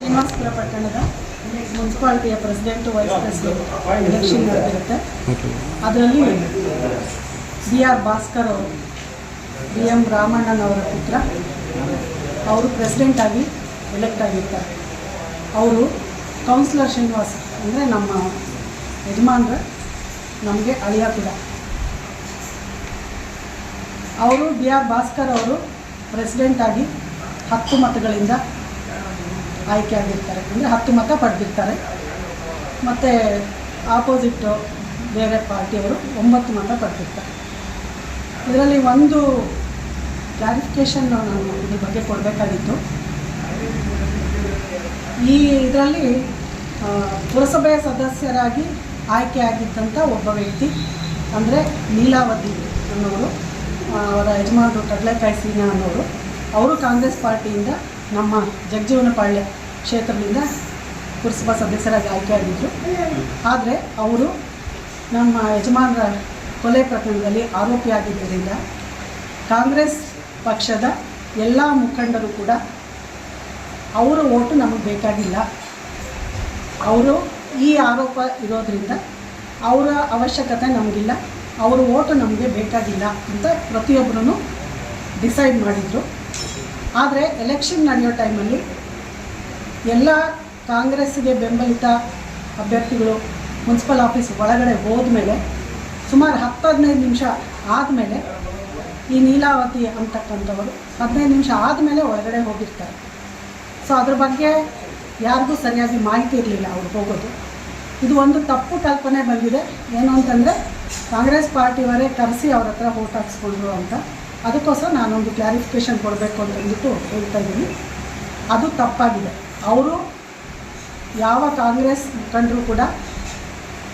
ಶ್ರೀನಿವಾಸಪುರ ಪಟ್ಟಣದ ಮುನ್ಸಿಪಾಲಿಟಿಯ president vice president election ನಡೆದಿರುತ್ತೆ. ಅದರಲ್ಲಿ ಬಿ ಆರ್ ಭಾಸ್ಕರ್ ಅವರು ಬಿ ಎಂ ರಾಮಣ್ಣನವರ ಪುತ್ರ. ಅವರು ಪ್ರೆಸಿಡೆಂಟ್ ಆಗಿ ಎಲೆಕ್ಟ್ ಆಗಿರ್ತಾರೆ. ಅವರು ಕೌನ್ಸಿಲರ್ ಶ್ರೀನಿವಾಸ್ ಅಂದರೆ ನಮ್ಮ ಯಜಮಾನ್ರ ನಮಗೆ ಅಳಿಯ ಕೂಡ ಅವರು ಬಿ ಆರ್ ಭಾಸ್ಕರ್ ಅವರು ಪ್ರೆಸಿಡೆಂಟ್ ಆಗಿ ಹತ್ತು ಮತಗಳಿಂದ ಆಯ್ಕೆ ಆಗಿರ್ತಾರೆ. ಅಂದರೆ ಹತ್ತು ಮತ ಪಡೆದಿರ್ತಾರೆ. ಮತ್ತು ಆಪೋಸಿಟ್ಟು ಬೇರೆ ಪಾರ್ಟಿಯವರು ಒಂಬತ್ತು ಮತ ಪಡೆದಿರ್ತಾರೆ. ಇದರಲ್ಲಿ ಒಂದು ಕ್ಲಾರಿಫಿಕೇಷನ್ ನಾನು ಇದ್ರ ಬಗ್ಗೆ ಕೊಡಬೇಕಾಗಿತ್ತು. ಈ ಇದರಲ್ಲಿ ಪುರಸಭೆಯ ಸದಸ್ಯರಾಗಿ ಆಯ್ಕೆ ಆಗಿದ್ದಂಥ ಒಬ್ಬ ವ್ಯಕ್ತಿ, ಅಂದರೆ ನೀಲಾವತಿ ಅನ್ನೋರು ಅವರ ಯಜಮಾನರು ಕಡಲೆಕಾಯಿ ಸೀನಾ ಅನ್ನೋರು. ಅವರು ಕಾಂಗ್ರೆಸ್ ಪಾರ್ಟಿಯಿಂದ ನಮ್ಮ ಜಗಜೀವನಪಾಳ್ಯ ಕ್ಷೇತ್ರದಿಂದ ಪುರಸಭಾ ಸದಸ್ಯರಾಗಿ ಆಯ್ಕೆ ಆಗಿದ್ದರು ಆದರೆ ಅವರು ನಮ್ಮ ಯಜಮಾನರ ಕೊಲೆ ಪ್ರಕರಣದಲ್ಲಿ ಆರೋಪಿಯಾಗಿದ್ದರಿಂದ ಕಾಂಗ್ರೆಸ್ ಪಕ್ಷದ ಎಲ್ಲ ಮುಖಂಡರು ಕೂಡ ಅವರ ಓಟು ನಮಗೆ ಬೇಕಾಗಿಲ್ಲ. ಅವರು ಈ ಆರೋಪ ಇರೋದರಿಂದ ಅವರ ಅವಶ್ಯಕತೆ ನಮಗಿಲ್ಲ. ಅವರ ಓಟು ನಮಗೆ ಬೇಕಾಗಿಲ್ಲ ಅಂತ ಪ್ರತಿಯೊಬ್ಬರೂ ಡಿಸೈಡ್ ಮಾಡಿದರು. ಆದರೆ ಎಲೆಕ್ಷನ್ ನಡೆಯೋ ಟೈಮಲ್ಲಿ ಎಲ್ಲ ಕಾಂಗ್ರೆಸ್ಗೆ ಬೆಂಬಲಿತ ಅಭ್ಯರ್ಥಿಗಳು ಮುನ್ಸಿಪಲ್ ಆಫೀಸ್ ಒಳಗಡೆ ಹೋದ್ಮೇಲೆ ಸುಮಾರು ಹತ್ತು ಹದಿನೈದು ನಿಮಿಷ ಆದಮೇಲೆ ಈ ನೀಲಾವತಿ ಅಂತಕ್ಕಂಥವರು ಹದಿನೈದು ನಿಮಿಷ ಆದಮೇಲೆ ಒಳಗಡೆ ಹೋಗಿರ್ತಾರೆ. ಸೊ ಅದ್ರ ಬಗ್ಗೆ ಯಾರಿಗೂ ಸರಿಯಾಗಿ ಮಾಹಿತಿ ಇರಲಿಲ್ಲ ಅವ್ರು ಹೋಗೋದು. ಇದು ಒಂದು ತಪ್ಪು ಕಲ್ಪನೆ ಬಂದಿದೆ. ಏನು ಅಂತಂದರೆ ಕಾಂಗ್ರೆಸ್ ಪಾರ್ಟಿಯವರೇ ಕರೆಸಿ ಅವ್ರ ಹತ್ರ ಓಟ್ ಹಾಕ್ಸ್ಕೊಂಡ್ರು ಅಂತ. ಅದಕ್ಕೋಸ್ಕರ ನಾನೊಂದು ಕ್ಲಾರಿಫಿಕೇಷನ್ ಕೊಡಬೇಕು ಅಂತ ಅಂದ್ಬಿಟ್ಟು ಹೇಳ್ತಾ ಇದ್ದೀನಿ. ಅದು ತಪ್ಪಾಗಿದೆ. ಅವರು ಯಾವ ಕಾಂಗ್ರೆಸ್ ಮುಖಂಡರು ಕೂಡ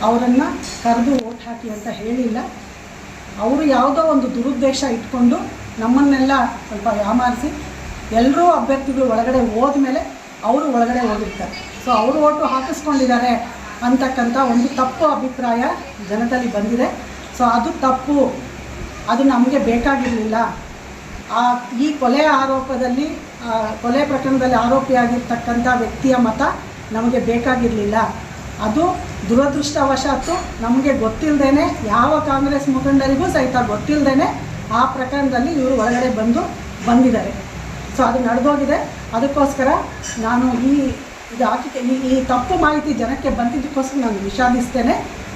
ಅವರನ್ನು ಕರೆದು ಓಟ್ ಹಾಕಿ ಅಂತ ಹೇಳಿಲ್ಲ. ಅವರು ಯಾವುದೋ ಒಂದು ದುರುದ್ದೇಶ ಇಟ್ಕೊಂಡು ನಮ್ಮನ್ನೆಲ್ಲ ಸ್ವಲ್ಪ ಯಾಮಾರಿಸಿ ಎಲ್ಲರೂ ಅಭ್ಯರ್ಥಿಗಳು ಒಳಗಡೆ ಹೋದ ಮೇಲೆ ಅವರು ಒಳಗಡೆ ಹೋಗಿರ್ತಾರೆ. ಸೊ ಅವರು ಓಟು ಹಾಕಿಸ್ಕೊಂಡಿದ್ದಾರೆ ಅಂತಕ್ಕಂಥ ಒಂದು ತಪ್ಪು ಅಭಿಪ್ರಾಯ ಜನದಲ್ಲಿ ಬಂದಿದೆ. ಸೊ ಅದು ತಪ್ಪು. ಅದು ನಮಗೆ ಬೇಕಾಗಿರಲಿಲ್ಲ. ಆ, ಈ ಕೊಲೆ ಆರೋಪದಲ್ಲಿ ಕೊಲೆ ಪ್ರಕರಣದಲ್ಲಿ ಆರೋಪಿಯಾಗಿರ್ತಕ್ಕಂಥ ವ್ಯಕ್ತಿಯ ಮತ ನಮಗೆ ಬೇಕಾಗಿರಲಿಲ್ಲ. ಅದು ದುರದೃಷ್ಟವಶಾತ್ತು ನಮಗೆ ಗೊತ್ತಿಲ್ಲದೇ ಯಾವ ಕಾಂಗ್ರೆಸ್ ಮುಖಂಡರಿಗೂ ಸಹಿತ ಗೊತ್ತಿಲ್ಲದೇ ಆ ಪ್ರಕರಣದಲ್ಲಿ ಇವರು ಒಳಗಡೆ ಬಂದು ಬಂದಿದ್ದಾರೆ. ಸೊ ಅದು ನಡೆದೋಗಿದೆ. ಅದಕ್ಕೋಸ್ಕರ ನಾನು ಈ ಇದು ಹಾಕಿ ಈ ಈ ತಪ್ಪು ಮಾಹಿತಿ ಜನಕ್ಕೆ ಬಂದಿದ್ದಕ್ಕೋಸ್ಕರ ನಾನು ವಿಷಾದಿಸ್ತೇನೆ.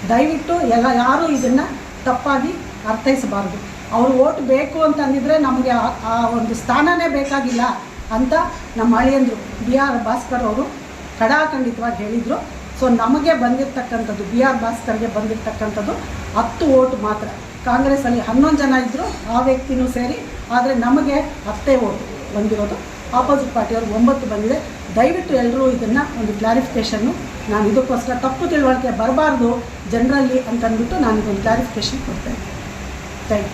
ದಯವಿಟ್ಟು ಎಲ್ಲ ಯಾರೂ ಇದನ್ನು ತಪ್ಪಾಗಿ ಅರ್ಥೈಸಬಾರ್ದು. ಅವ್ರು ಓಟ್ ಬೇಕು ಅಂತಂದಿದ್ರೆ ನಮಗೆ ಆ- ಒಂದು ಸ್ಥಾನನೇ ಬೇಕಾಗಿಲ್ಲ ಅಂತ ನಮ್ಮ ಅಳಿಯಂದರು ಬಿ ಆರ್ ಭಾಸ್ಕರ್ ಅವರು ಖಡಾಖಂಡಿತವಾಗಿ ಹೇಳಿದರು. ಸೊ ನಮಗೆ ಬಂದಿರತಕ್ಕಂಥದ್ದು ಬಿ ಆರ್ ಭಾಸ್ಕರ್ಗೆ ಬಂದಿರತಕ್ಕಂಥದ್ದು ಹತ್ತು ಓಟ್ ಮಾತ್ರ. ಕಾಂಗ್ರೆಸ್ಸಲ್ಲಿ ಹನ್ನೊಂದು ಜನ ಇದ್ದರು ಆ ವ್ಯಕ್ತಿನೂ ಸೇರಿ, ಆದರೆ ನಮಗೆ ಹತ್ತೇ ಓಟ್ ಬಂದಿರೋದು. ಆಪೋಸಿಟ್ ಪಾರ್ಟಿಯವ್ರಿಗೆ ಒಂಬತ್ತು ಬಂದಿದೆ. ದಯವಿಟ್ಟು ಎಲ್ಲರೂ ಇದನ್ನು ಒಂದು ಕ್ಲಾರಿಫಿಕೇಷನ್ನು ನಾನು ಇದಕ್ಕೋಸ್ಕರ ತಪ್ಪು ತಿಳುವಳಿಕೆ ಬರಬಾರ್ದು ಜನರಲ್ಲಿ ಅಂತಂದ್ಬಿಟ್ಟು ನಾನು ಇದೊಂದು ಕ್ಲಾರಿಫಿಕೇಷನ್ ಕೊಡ್ತೇನೆ ಥ್ಯಾಂಕ್ ಯು.